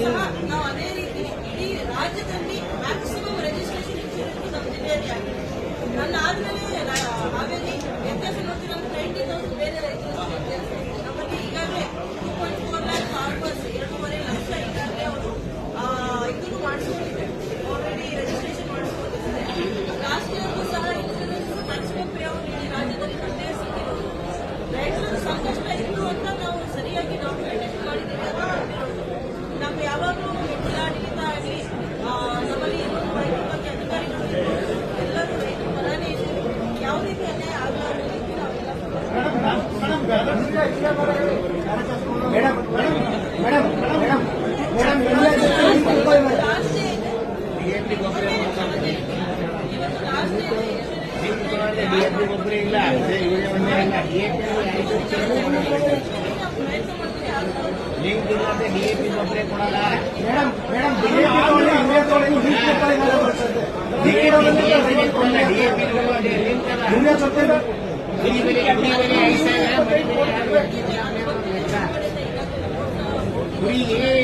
ನಾವು ಅದೇ ರೀತಿ ಇಡೀ ರಾಜ್ಯದಲ್ಲಿ ಮ್ಯಾಕ್ಸಿಮಮ್ ರಿಜಿಸ್ಟ್ರೇಷನ್ ಇನ್ಶೂರೆನ್ಸ್ ನಮ್ಮ ಜಿಲ್ಲೆಯಲ್ಲಿ ಆಗಿದೆ. ನನ್ನ ಆದ್ಮೇಲೆ ಹಾವೇರಿ ಇಲ್ಲ ನೀವು ಬಿಡುವಂತೆ ಡಿಎಪಿ ಗೊಬ್ಬರ ಕೊಡಲ್ಲ ಮೇಡಮ್ ಮೇಡಮ್ ಡಿಎಪಿ ಕೊಡಲ್ಲ ಡಿಎಪಿ ನಿಮ್ಗೆ ಸ್ವಲ್ಪ ಐದು ಸಾವಿರ குறியே